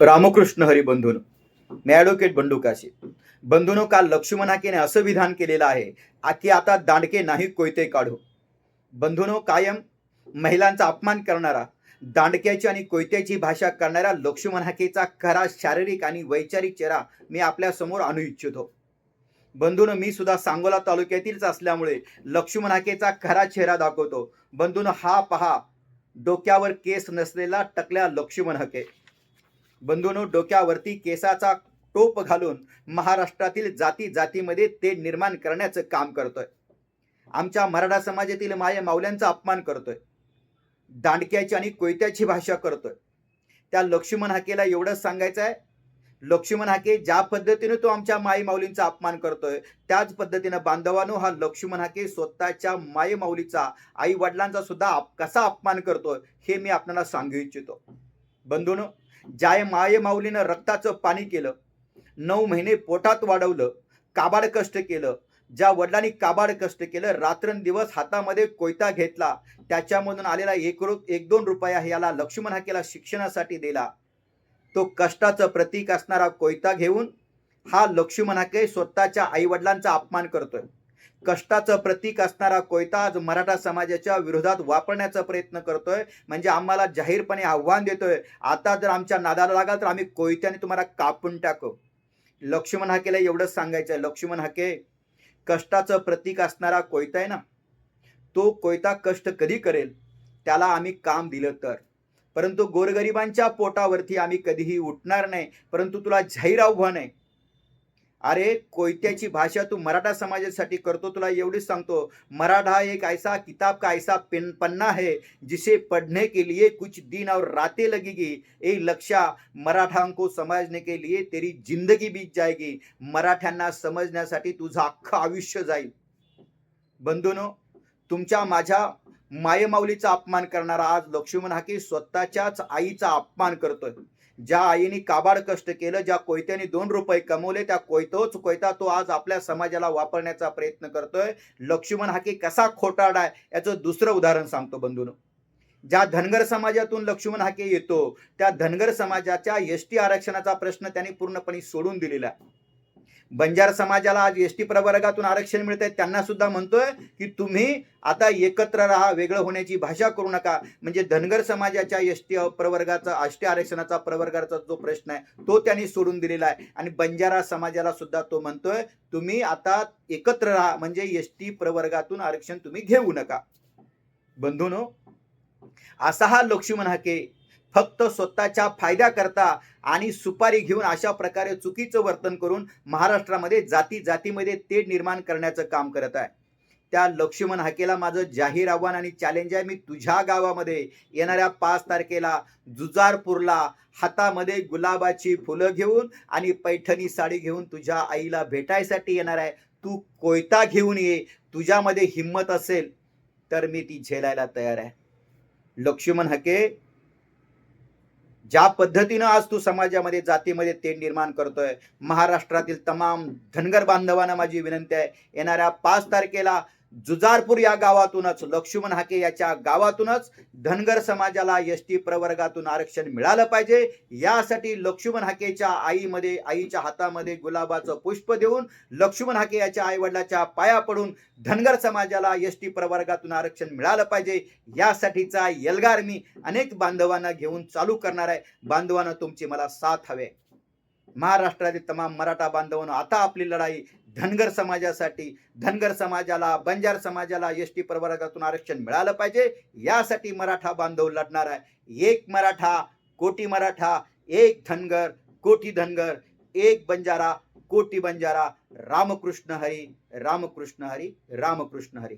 रामकृष्ण हरी बंधून. मी ॲडव्होकेट बंडू काशी बंधूनो काल लक्ष्मण हाकेने असं विधान केलेलं आहे की आता दांडके नाही कोयते काढू. बंधूनो कायम महिलांचा अपमान करणारा दांडक्याची आणि कोयत्याची भाषा करणाऱ्या लक्ष्मण हाकेचा खरा शारीरिक आणि वैचारिक चेहरा मी आपल्यासमोर आणू इच्छितो. बंधून मी सुद्धा सांगोला तालुक्यातीलच असल्यामुळे लक्ष्मण हाकेचा खरा चेहरा दाखवतो. बंधून हा पहा डोक्यावर केस नसलेला टकल्या लक्ष्मण हके. बंधूनो डोक्यावरती केसाचा टोप घालून महाराष्ट्रातील जाती जातीमध्ये ते निर्माण करण्याचं काम करतोय. आमच्या मराठा समाजातील माया माऊल्यांचा अपमान करतोय. दांडक्याची आणि कोयत्याची भाषा करतोय. त्या लक्ष्मण हाकेला एवढंच सांगायचं आहे लक्ष्मण हाके ज्या पद्धतीने तो आमच्या माई माऊलींचा अपमान करतोय त्याच पद्धतीनं बांधवानो हा लक्ष्मण हाके स्वतःच्या माई माऊलीचा आई वडिलांचा सुद्धा कसा अपमान करतोय हे मी आपल्याला सांगू इच्छितो. बंधून ज्या माये माऊलीनं रक्ताचं पाणी केलं नऊ महिने पोटात वाढवलं काबाड कष्ट केलं ज्या वडिलांनी काबाड कष्ट केलं रात्रंदिवस हातामध्ये कोयता घेतला त्याच्यामधून आलेला एक रु एक दोन रुपया याला लक्ष्मण हाकेला शिक्षणासाठी दिला. तो कष्टाचं प्रतीक असणारा कोयता घेऊन हा लक्ष्मण हाके स्वतःच्या आईवडिलांचा अपमान करतोय. कष्टाचं प्रतीक असणारा कोयता आज मराठा समाजाच्या विरोधात वापरण्याचा प्रयत्न करतोय. म्हणजे आम्हाला जाहीरपणे आव्हान देतोय. आता जर आमच्या नादाला लागाल तर आम्ही कोयत्याने तुम्हाला कापून टाकू. लक्ष्मण हाकेला एवढंच सांगायचं आहे लक्ष्मण हाके कष्टाचं प्रतीक असणारा कोयता आहे ना? तो कोयता कष्ट कधी करेल? त्याला आम्ही काम दिलं तर. परंतु गोरगरिबांच्या पोटावरती आम्ही कधीही उठणार नाही. परंतु तुला जाहीर आव्हान आहे. अरे कोयत्याची भाषा तू मराठा समाजासाठी करतो तुला एवढीच सांगतो. मराठा एक ऐसा किताब का ऐसा पेन पन्ना है जिसे पढ़ने के लिए कुछ दिन और रातें लगेगी. ए लक्षा मराठाओं को समजने के लिए तेरी जिंदगी बीत जाएगी. मराठ्यांना समजण्यासाठी तुझं अख्खं आयुष्य जाईल. बंधूनो तुमच्या माझ्या मायमाऊलीचा अपमान करणारा आज लक्ष्मण हाकी स्वतःच्याच आईचा अपमान करतोय. ज्या आईने काबाड कष्ट केलं ज्या कोयत्याने दोन रुपये कमवले त्या कोयतोच कोयता तो आज आपल्या समाजाला वापरण्याचा प्रयत्न करतोय. लक्ष्मण हाके कसा खोटाडा आहे याचं दुसरं उदाहरण सांगतो बंधून. ज्या धनगर समाजातून लक्ष्मण हाके येतो त्या धनगर समाजाच्या एस टी आरक्षणाचा प्रश्न त्यांनी पूर्णपणे सोडून दिलेला आहे. बंजार समाजाला आज एस टी प्रवर्गातून आरक्षण मिळत आहे त्यांना सुद्धा म्हणतोय की तुम्ही आता एकत्र राहा वेगळं होण्याची भाषा करू नका. म्हणजे धनगर समाजाच्या एस टी प्रवर्गाचा एस टी आरक्षणाचा प्रवर्गाचा जो प्रश्न आहे तो त्यांनी सोडून दिलेला आहे. आणि बंजारा समाजाला सुद्धा तो म्हणतोय तुम्ही आता एकत्र राहा. म्हणजे एस टी प्रवर्गातून आरक्षण तुम्ही घेऊ नका. बंधूनो असा हा लक्ष्मण हाके फक्त स्वतःच्या फायद्याकरता आणि सुपारी घेऊन अशा प्रकारे चुकीचं वर्तन करून महाराष्ट्रामध्ये जाती जातीमध्ये तेढ निर्माण करण्याचं काम करत आहे. त्या लक्ष्मण हाकेला माझं जाहीर आव्हान आणि चॅलेंज आहे. मी तुझ्या गावामध्ये येणाऱ्या पाच तारखेला जुजारपूरला हातामध्ये गुलाबाची फुलं घेऊन आणि पैठणी साडी घेऊन तुझ्या आईला भेटायसाठी येणार आहे. तू कोयता घेऊन ये. तुझ्यामध्ये हिंमत असेल तर मी ती झेलायला तयार आहे. लक्ष्मण हके ज्या पद्धतीनं आज तू समाजामध्ये जातीमध्ये तेढ निर्माण करतोय महाराष्ट्रातील तमाम धनगर बांधवांना माझी विनंती आहे येणाऱ्या पाच तारखेला जुजारपूर या गावातूनच लक्ष्मण हाके याच्या गावातूनच धनगर समाजाला एस टी प्रवर्गातून आरक्षण मिळालं पाहिजे. यासाठी लक्ष्मण हाकेच्या आईमध्ये आईच्या हातामध्ये गुलाबाचं पुष्प देऊन लक्ष्मण हाके याच्या आई वडिलाच्या पाया पडून धनगर समाजाला एस टी प्रवर्गातून आरक्षण मिळालं पाहिजे. यासाठीचा एल्गार मी अनेक बांधवांना घेऊन चालू करणार आहे. बांधवांना तुमची मला साथ हवे. महाराष्ट्रातील तमाम मराठा बांधवांना आता आपली लढाई धनगर समाजासाठी धनगर समाजाला बंजार समाजाला एस टी प्रवर्गातून आरक्षण मिळालं पाहिजे. यासाठी मराठा बांधव लढणार आहे. एक मराठा कोटी मराठा एक धनगर कोटी धनगर एक बंजारा कोटी बंजारा. रामकृष्ण हरी रामकृष्ण हरी रामकृष्ण हरी.